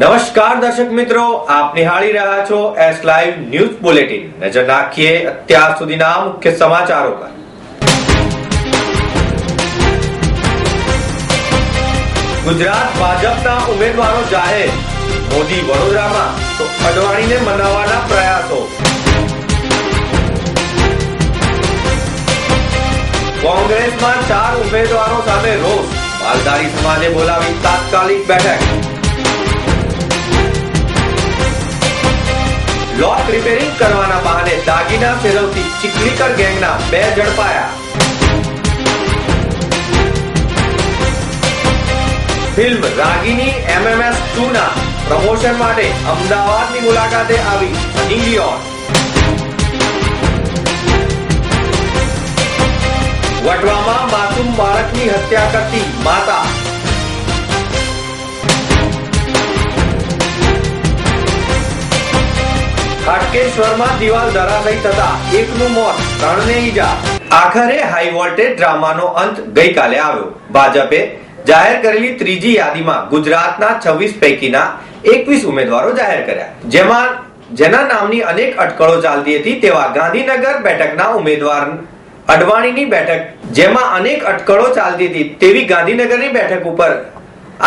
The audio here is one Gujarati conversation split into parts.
નમસ્કાર દર્શક મિત્રો, આપ નિહાળી રહ્યા છો એસ લાઈવ ન્યૂઝ બુલેટિન નજર નાખીએ અત્યાર સુધીના મુખ્ય સમાચારો પર. ગુજરાત ભાજપના ઉમેદવારો જાહેર. મોદી વડોદરામાં, તો અડવાણીને મનાવવાના પ્રયાસો. કોંગ્રેસમાં ચાર ઉમેદવારો સામે રોષ. માલધારી સમાજે બોલાવી તાત્કાલિક બેઠક. લોક રિપેરિંગ કરવાના બહાને દાગીના ફેરવતી ચીખલીકર ગેંગના બે ઝડપાયા. ફિલ્મ રાગીની એમએમએસ ટુ ના પ્રમોશન માટે અમદાવાદની મુલાકાતે આવી સની લિયોન વટવામાં માસૂમ બાળકની હત્યા કરતી માતા હાટકેશ્વરમાં દિવાલ ધરાશયી થતા એકનું મોત, ત્રણને ઈજા. આખરે હાઈ વોલ્ટેજ ડ્રામાનો અંત ગઈકાલે આવ્યો. ભાજપે જાહેર કરેલી ત્રીજી યાદીમાં ગુજરાતના 26 પૈકીના 21 ઉમેદવારો જાહેર કર્યા. જેમાં, જેના નામની અનેક અટકળો ચાલતી હતી તેવા ગાંધીનગર બેઠકના ઉમેદવાર અડવાણીની બેઠક, જેમાં અનેક અટકળો ચાલતી હતી તેવી ગાંધીનગરની બેઠક ઉપર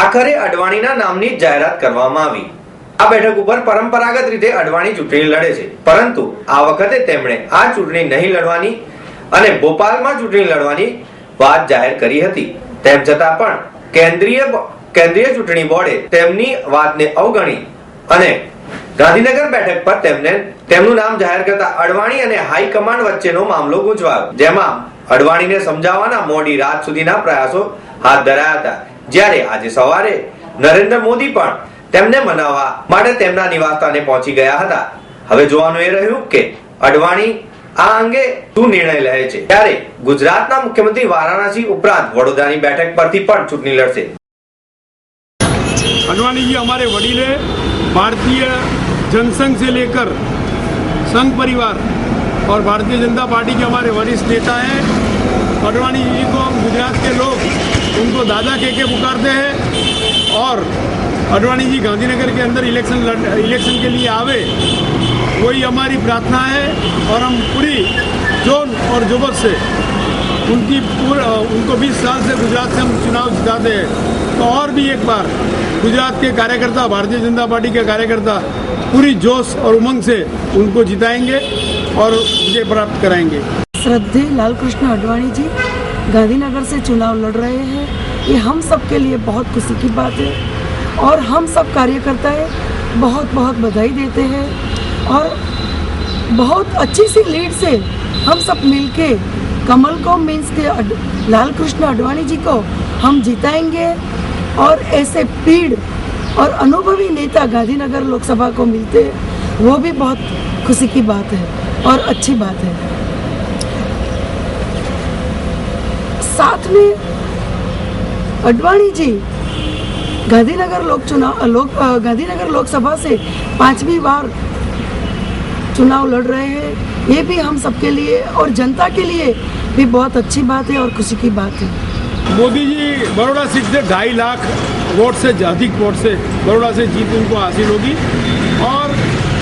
આખરે અડવાણીના નામની જાહેરાત કરવામાં આવી. આ બેઠક ઉપર પરંપરાગત રીતે અડવાણી ચૂંટણી લડે છે. પરંતુ આ વખતે તેમણે આ ચૂંટણી નહીં લડવાની અને ભોપાલમાં ચૂંટણી લડવાની વાત જાહેર કરી હતી. તેમ છતાં પણ કેન્દ્રીય કેન્દ્રીય ચૂંટણી બોર્ડે તેમની વાતને અવગણી અને ગાંધીનગર બેઠક પર તેમને તેમનું નામ જાહેર કરતા અડવાણી અને હાઈકમાન્ડ વચ્ચેનો મામલો ગુંચવાયો, જેમાં અડવાણીને સમજાવવાના મોડી રાત સુધીના પ્રયાસો હાથ ધરાયા હતા. જ્યારે આજે સવારે નરેન્દ્ર મોદી પણ તેમને મનાવવા માટે તેમના નિવાસસ્થાને પહોંચી ગયા હતા હવે જોવાનું એ રહ્યું કે અડવાણી આ અંગે શું નિર્ણય લે છે ત્યારે ગુજરાતના મુખ્યમંત્રી વારાણસી ઉપરાંત વડોદરાની બેઠક પરથી પણ ચૂંટણી લડશે अडवाणी जी हमारे वडील है भारतीय जनसंघ से लेकर संघ परिवार और भारतीय जनता पार्टी के हमारे वरिष्ठ नेता हैं अडवाणी जी को हम गुजरात के लोग उनको दादा कह के पुकारते हैं और अडवाणी जी गांधीनगर के अंदर इलेक्शन इलेक्शन के लिए आवे वही हमारी प्रार्थना है और हम पूरी जोन और जुबत से उनकी पूर, उनको 20 साल से गुजरात से हम चुनाव जिताते हैं। तो और भी एक बार गुजरात के कार्यकर्ता भारतीय जनता पार्टी के कार्यकर्ता पूरी जोश और उमंग से उनको जिताएँगे और विजय प्राप्त कराएँगे। श्रद्धे लाल कृष्ण अडवाणी जी गांधीनगर से चुनाव लड़ रहे हैं। ये हम सब के लिए बहुत खुशी की बात है। और हम सब कार्यकर्ताएँ बहुत बहुत बधाई देते हैं और बहुत अच्छी सी लीड से हम सब मिलके कमल को, मीन्स के लाल कृष्ण अडवाणी जी को हम जिताएँगे और ऐसे पीड़ और अनुभवी नेता गांधीनगर लोकसभा को मिलते वो भी बहुत खुशी की बात है और अच्छी बात है। साथ में अडवाणी जी गांधीनगर लोक चुनाव, लोक गांधीनगर लोकसभा से पांचवी बार चुनाव लड़ रहे हैं। ये भी हम सबके लिए और जनता के लिए भी बहुत अच्छी बात है और खुशी की बात है। मोदी जी, बड़ौदा सीट से ढाई लाख वोट से अधिक वोट से बड़ौदा से जीत उनको हासिल होगी। और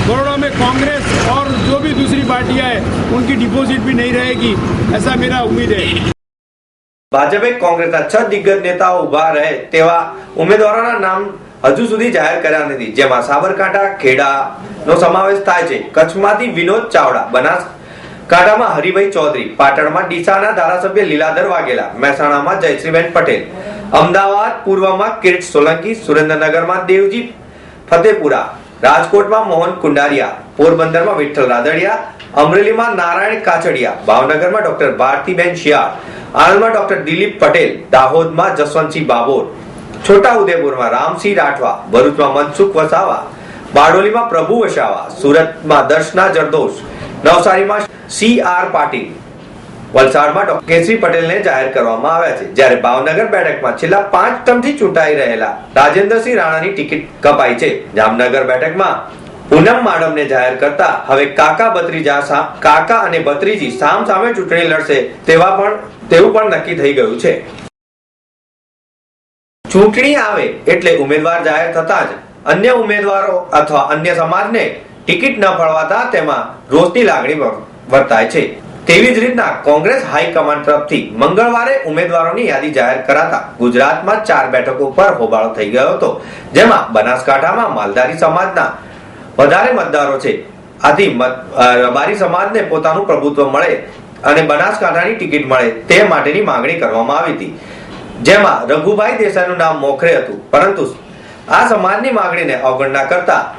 बड़ौदा में कांग्रेस और जो भी दूसरी पार्टियाँ हैं, उनकी डिपॉजिट भी नहीं रहेगी, ऐसा मेरा उम्मीद है। ભાજપે કોંગ્રેસના છ દિગ્ગજ નેતાઓ ઊભા રહે તેવા ઉમેદવારોના નામ હજુ સુધી જાહેર કર્યા નથી. જેમાં સાબરકાંઠા, ખેડાનો સમાવેશ થાય છે. કચ્છમાંથી વિનોદ ચાવડા, બનાસકાંઠામાં હરિભાઈ ચૌધરી, પાટણમાં ડીસાના ધારાસભ્ય લીલાધર વાઘેલા, મહેસાણામાં જયશ્રીબેન પટેલ, અમદાવાદ પૂર્વમાં કિરીટ સોલંકી, સુરેન્દ્રનગરમાં દેવજી ફતેપુરા, રાજકોટમાં મોહન કુંડારિયા પોરબંદરમાં વિઠ્ઠલ રાદડિયા, અમરેલીમાં નારાયણ કાચડિયા, ભાવનગરમાં ડોક્ટર ભારતીબેન શિયાળ, આણંદમાં ડોક્ટર દિલીપ પટેલ, દાહોદમાં જસવંતસિંહ બાબોર છોટા ઉદેપુરમાં રામસિંહ રાઠવા, ભરૂચમાં મનસુખ વસાવા, બારડોલીમાં પ્રભુ વસાવા, સુરતમાં દર્શના જરદોશ, નવસારીમાં સી આર પાટીલ, વલસાડમાં ડોક્ટર કેસરી પટેલને જાહેર કરવામાં આવ્યા છે. જ્યારે ભાવનગર બેઠકમાં છેલ્લા પાંચ ટર્મથી ચૂંટાઈ રહેલા રાજેન્દ્રસિંહ રાણાની ટિકિટ કપાઈ છે. જામનગર બેઠકમાં પૂનમ માડમને જાહેર કરતા હવે કાકા ભત્રીજા કાકા અને ભત્રીજી સામ સામે ચૂંટણી લડશે તેવા પણ, તેવું પણ નક્કી થઈ ગયું છે. ચૂંટણી આવે એટલે ઉમેદવાર જાહેર થતા જ અન્ય ઉમેદવારો અથવા અન્ય સમાજને ટિકિટ ન ફળવાતા તેમાં રોષની લાગણી વર્તાય છે. તેવી જ રીતના કોંગ્રેસ હાઈકમાન્ડ તરફથી મંગળવારે ઉમેદવારોની યાદી જાહેર કરાતા ગુજરાતમાં ચાર બેઠકો પર હોબાળો થઈ ગયો હતો. જેમાં બનાસકાંઠામાં માલધારી સમાજના વધારે મતદારો છે. આથી અ, સમાજને પોતાનું પ્રભુત્વ મળે અને બનાસકાંઠાની ટિકિટ મળે તે માટેની માંગણી કરવામાં આવી હતી. જેમાં રઘુભાઈ દેસાઈનું નામ મોખરે હતું. પરંતુ આ સમાજની માંગણીને અવગણના કરતા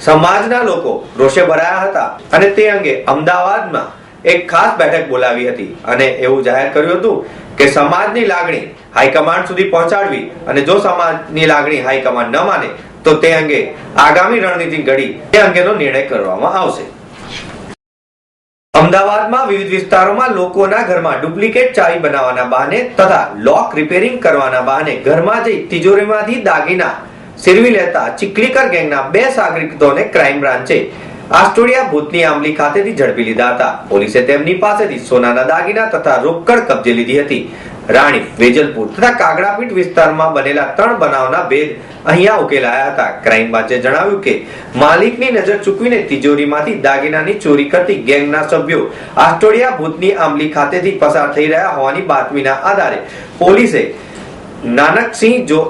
સમાજના લોકો રોષે ભરાયા હતા અને તે અંગે અમદાવાદમાં એક ખાસ બેઠક બોલાવી હતી અને એવું જાહેર કર્યું હતું કે સમાજની લાગણી હાઈકમાન્ડ સુધી પહોંચાડવી અને જો સમાજની લાગણી હાઈકમાન્ડ ન માને તો તે અંગે આગામી રણનીતિ ઘડી તે અંગેનો નિર્ણય કરવામાં આવશે. અમદાવાદમાં વિવિધ વિસ્તારોમાં લોકોના ઘરમાં ડુપ્લિકેટ ચાવી બનાવવાના બહાને તથા લોક રિપેરિંગ કરવાના બહાને ઘરમાં જઈ તિજોરીમાંથી દાગીના સિરવી લેતા ચીકલીકર ગેંગના બે સાગરિકોને ક્રાઇમ બ્રાન્ચે આસ્ટોડિયા ભૂતની આંબલી ખાતેથી ઝડપી લીધા હતા. પોલીસે તેમની પાસેથી સોનાના દાગીના તથા રોકડ કબજે લીધી હતી. રાણી વેજલપુર તથા કાગડાપીઠ વિસ્તારમાં બનેલા ત્રણ બનાવના ભેદ અહીંયા ઉકેલાયા હતા. ક્રાઇમ બ્રાન્ચે જણાવ્યું કે, માલિકની નજર ચૂકવીને તિજોરીમાંથી દાગીનાની ચોરી કરતી ગેંગના સભ્યો આસ્ટોડિયા ભૂતની આંબલી ખાતેથી પસાર થઈ રહ્યા હોવાની બાતમીના આધારે પોલીસે નાનકસિંહ જો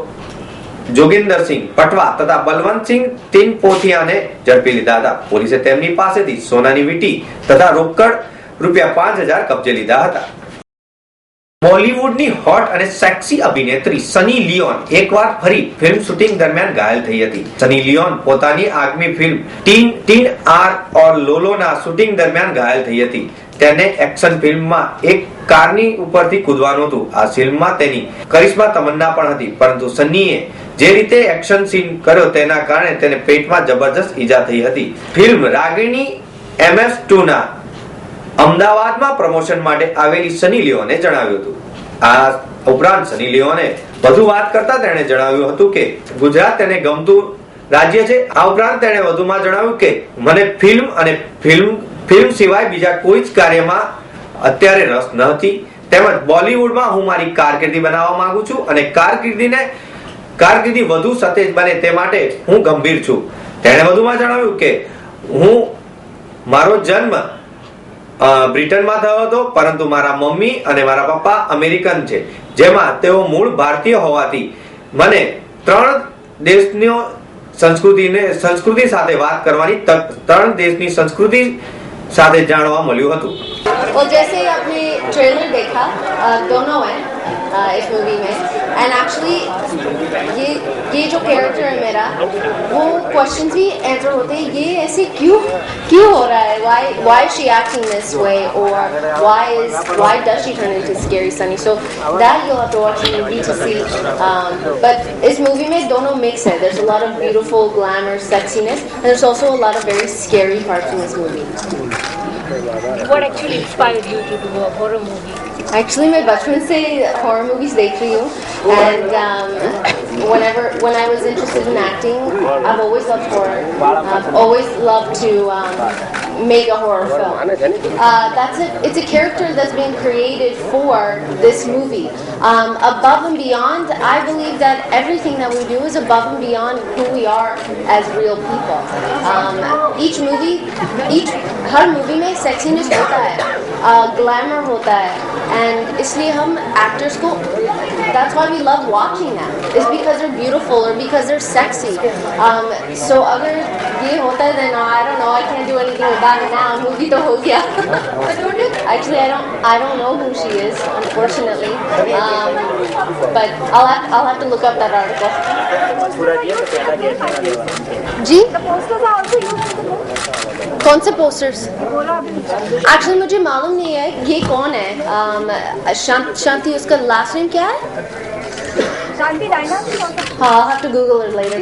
જોગિંદરસિંહ પટવા તથા બલવંતસિંહ તીન પોથિયાને ઝડપી લીધા હતા. પોલીસે તેમની પાસેથી સોનાની વીંટી તથા રોકડ રૂપિયા પાંચ હજાર કબજે લીધા હતા. બોલિવૂડની હોટ અને સેક્સી અભિનેત્રી સની લિયોન એકવાર ફરી ફિલ્મ શૂટિંગ દરમિયાન ઘાયલ થઈ હતી. સની લિયોન પોતાની આગમી ફિલ્મ ટીન ટીન આર ઓર લોલોના શૂટિંગ દરમિયાન ઘાયલ થઈ હતી. તેને એક્શન ફિલ્મમાં એક કારની ઉપરથી કૂદવાનું હતું. આ ફિલ્મમાં તેની કરિશ્મા તમન્ના પણ હતી, પરંતુ સનીએ જે રીતે એક્શન સીન કર્યો તેના કારણે તેને પેટમાં જબરજસ્ત ઈજા થઈ હતી. ફિલ્મ રાગિણી એમએસ ટુ ના અમદાવાદમાં પ્રમોશન માટે આવેલી સની લિયોને જણાવ્યું હતું. આ ઉપરાંત સની લિયોને વધુ વાત કરતા તેણે જણાવ્યું હતું કે, ગુજરાત તેને ગમતું રાજ્ય છે. આ ઉપરાંત તેણે વધુમાં જણાવ્યું કે, મને ફિલ્મ અને ફિલ્મ ફિલ્મ સિવાય બીજા કોઈ જ કાર્યમાં અત્યારે રસ ન હતી તેમજ બોલિવૂડમાં હું મારી કારકિર્દી બનાવવા માંગુ છું અને કારકિર્દીને, કારકિર્દી વધુ સતેજ બને તે માટે હું ગંભીર છું. તેણે વધુમાં જણાવ્યું કે, હું, મારો જન્મ બ્રિટનમાં થયો હતો પરંતુ મારા મમ્મી અને મારા પપ્પા અમેરિકન છે જેમાં તેઓ મૂળ ભારતીય હોવાથી મને ત્રણ દેશનો સંસ્કૃતિને સંસ્કૃતિ સાથે વાત કરવાની તક ત્રણ દેશની સંસ્કૃતિ સાથે જાણવા મળ્યું હતું और जैसे ही आपने ट्रेलर देखा अ, दोनों हैं अ, इस मूवी में एंड एक्चुअली ये ये जो कैरेक्टर है मेरा वो क्वेश्चंस भी आंसर होते हैं ये ऐसे क्यों क्यों हो रहा है why why is she acting this way or why is why does she turn into scary sunny so that you'll have to watch the movie to see um, but इस मूवी में दोनों mix है there's a lot of beautiful glamour sexiness and there's also a lot of very scary parts in this movie What actually inspired you to do a horror movie? Actually, my best friends say horror movies date you, and um, whenever when I was interested in acting, I've always loved horror. I've always loved to. Um, make a horror film. Uh, that's it. It's a character that's been created for this movie. Um, above and beyond, I believe that everything that we do is above and beyond who we are as real people. Um, each movie, each her movie में सेक्सीनेस होता है ग्लैमर होता है एंड इसलिए हम एक्टर्स को that's why we love watching them it's because they're beautiful or because they're sexy um, so अगर ये होता है then I don't know I can't do anything about it now movie तो हो गया actually I don't I don't know who she is unfortunately um, but I'll have, I'll have to look up that article जी कौन से पोस्टर्स एक्चुअली मुझे मालूम नहीं है ये कौन है um, शांत शांति उसका लास्ट नेम क्या है Shanti? हाँ I'll have to Google her later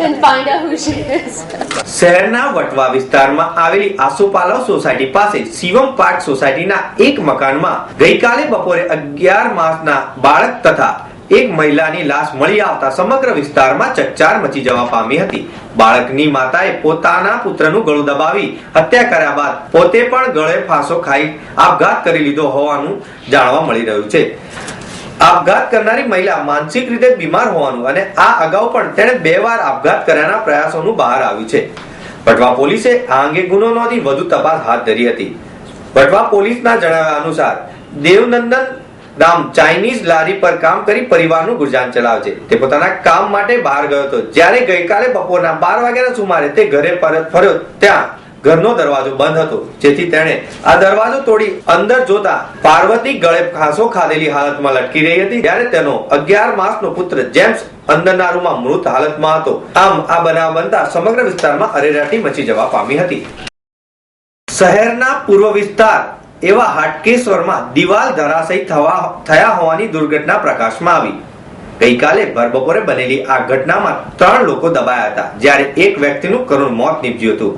and find out who she is. શહેરના વટવા વિસ્તારમાં આવેલી આસોપાલવ સોસાયટી પાસે શિવમ પાર્ક સોસાયટીના એક મકાનમાં ગઈકાલે બપોરે અગિયાર માસના બાળક તથા એક મહિલાની લાશ મળી આવતા સમગ્ર વિસ્તારમાં ચકચાર મચી જવા પામી હતી બાળકની માતાએ પોતાના પુત્રનું ગળું દબાવી હત્યા કર્યા બાદ પોતે પણ ગળે ફાંસો ખાઈ આપઘાત કરી લીધો હોવાનું જાણવા મળી રહ્યું છે આપઘાત કરનારી મહિલા માનસિક રીતે બીમાર હોવાનું અને આ અગાઉ પણ તેણે બે વાર આપઘાત કર્યાના પ્રયાસોનું બહાર આવ્યું છે. વટવા પોલીસે આ અંગે ગુનો નોંધી વધુ તપાસ હાથ ધરી હતી. વટવા પોલીસના જણાવ્યા અનુસાર, દેવનંદન નામ ચાઇનીઝ લારી પર કામ કરી પરિવારનું ગુજરાન ચલાવે છે તે પોતાના કામ માટે બહાર ગયો હતો. જ્યારે ગઈકાલે બપોરના બાર વાગ્યાના સુમારે તે ઘરે પરત ફર્યો ત્યાં ઘરનો દરવાજો બંધ હતો. જેથી તેણે આ દરવાજો તોડી અંદર જોતા પાર્વતી ગળે ફાંસો ખાધેલી હાલતમાં લટકી રહી હતી. ત્યારે તેનો અગિયાર માસનો પુત્ર જેમ્સ અંદરના રૂમમાં મૃત હાલતમાં હતો. આમ આ બનાવ બનતા સમગ્ર વિસ્તારમાં અરેરાટી મચી જવા પામી હતી. શહેરના પૂર્વ વિસ્તાર એવા હાટકેશ્વરમાં દિવાલ ધરાશયી થવા થયા હોવાની દુર્ઘટના પ્રકાશમાં આવી. ગઈકાલે ભર બપોરે બનેલી આ ઘટનામાં ત્રણ લોકો દબાયા હતા, જ્યારે એક વ્યક્તિનું કરુણ મોત નીપજ્યું હતું.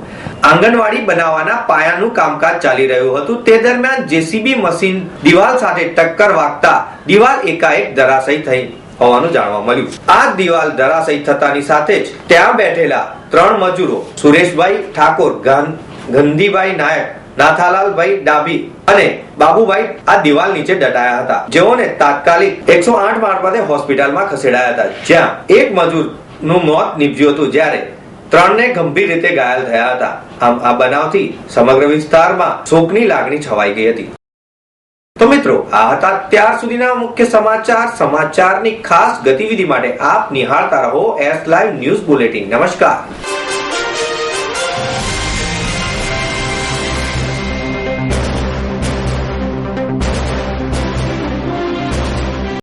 આંગણવાડી બનાવવાના પાયાનું કામકાજ ચાલી રહ્યું હતું. તે દરમિયાન જેસીબી મશીન દિવાલ સાથે ટક્કર વાગતા દિવાલ એકાએક ધરાશયી થઈ હોવાનું જાણવા મળ્યું. આ દિવાલ ધરાશયી થતાની સાથે જ ત્યાં બેઠેલા ત્રણ મજૂરો સુરેશભાઈ ઠાકોર ગંધીભાઈ નાયક નાથાલાલભાઈ ડાભી અને બાબુભાઈ આ દિવાલ નીચે દટાયા હતા. જેઓને તાત્કાલિક એકસો આઠ મારફતે હોસ્પિટલમાં ખસેડાયા હતા. જ્યાં એક મજૂરનું મોત નીપજ્યું હતું જ્યારે ત્રણને ગંભીર રીતે ઘાયલ થયા હતા. આમ આ બનાવથી સમગ્ર વિસ્તારમાં શોકની લાગણી છવાઈ ગઈ હતી. તો મિત્રો, આ હતા ત્યાર સુધીના મુખ્ય સમાચાર. સમાચારની ખાસ ગતિવિધિ માટે આપ નિહાળતા રહો એસ લાઈવ ન્યૂઝ બુલેટિન નમસ્કાર.